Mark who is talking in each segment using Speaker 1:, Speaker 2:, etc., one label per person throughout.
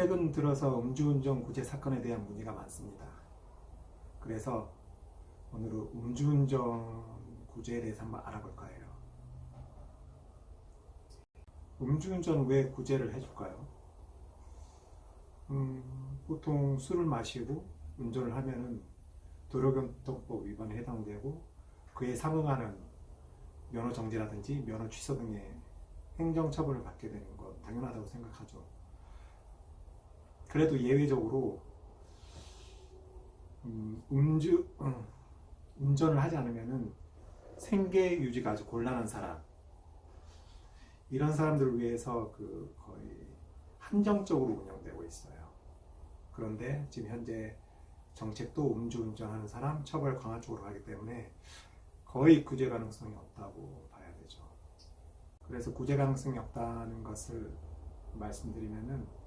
Speaker 1: 최근 들어서 음주운전 구제 사건에 대한 문의가 많습니다. 그래서 오늘은 음주운전 구제에 대해서 한번 알아볼 거예요. 음주운전 왜 구제를 해줄까요? 음, 보통 술을 마시고 운전을 하면은 도로교통법 위반에 해당되고 그에 상응하는 면허 정지라든지 면허 취소 등의 행정 처벌을 받게 되는 것 당연하다고 생각하죠. 그래도 예외적으로 음, 음주 음, 운전을 하지 않으면은 생계 유지가 아주 곤란한 사람 이런 사람들을 위해서 그 거의 한정적으로 운영되고 있어요. 그런데 지금 현재 정책도 음주운전하는 사람 처벌 강화 쪽으로 가기 때문에 거의 구제 가능성이 없다고 봐야 되죠. 그래서 구제 가능성이 없다는 것을 말씀드리면은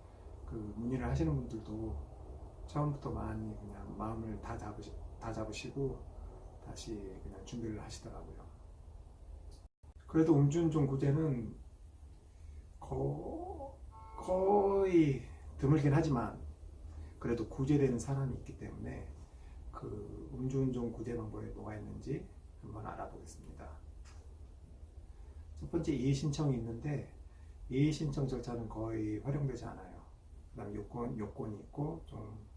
Speaker 1: 그 문의를 하시는 분들도 처음부터 많이 그냥 마음을 다 잡으시 다 잡으시고 다시 그냥 준비를 하시더라고요. 그래도 음주운전 구제는 거, 거의 드물긴 하지만 그래도 구제되는 사람이 있기 때문에 그 음주운전 구제 방법에 뭐가 있는지 한번 알아보겠습니다. 첫 번째 이의 신청이 있는데 이의 신청 절차는 거의 활용되지 않아요. 그다음 요건 요건이 있고 좀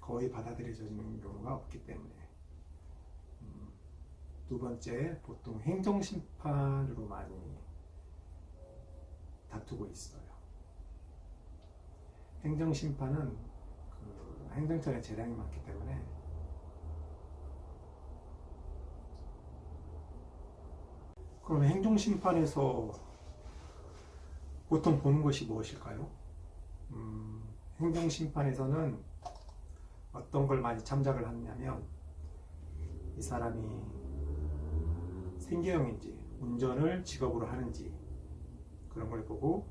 Speaker 1: 거의 받아들여지는 경우가 없기 때문에 음, 두 번째 보통 행정 심판으로 많이 다투고 있어요. 행정 심판은 그 행정처에 재량이 많기 때문에 그럼 행정 심판에서 보통 보는 것이 무엇일까요? 음, 행정 심판에서는 어떤 걸 많이 참작을 하냐면 이 사람이 생계형인지 운전을 직업으로 하는지 그런 걸 보고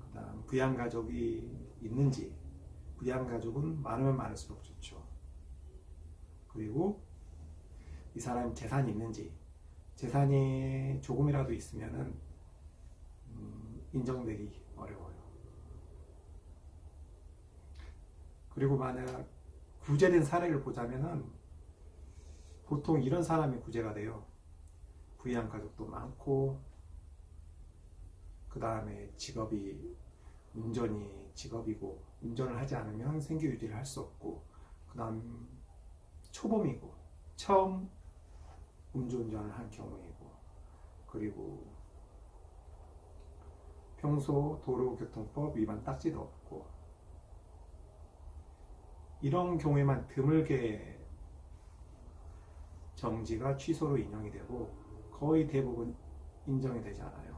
Speaker 1: 그다음 부양 가족이 있는지 부양 가족은 많으면 많을수록 좋죠. 그리고 이 사람 재산이 있는지 재산이 조금이라도 있으면은 음, 인정되기 어려워요. 그리고 만약 구제된 사례를 보자면은 보통 이런 사람이 구제가 돼요. 부양 가족도 많고 그 다음에 직업이 운전이 직업이고 운전을 하지 않으면 생계 유지를 할 수 없고 그 다음 초범이고 처음 음주운전을 한 경우이고 그리고 평소 도로교통법 위반 딱지도 없고 이런 경우에만 드물게 정지가 취소로 인정이 되고 거의 대부분 인정이 되지 않아요.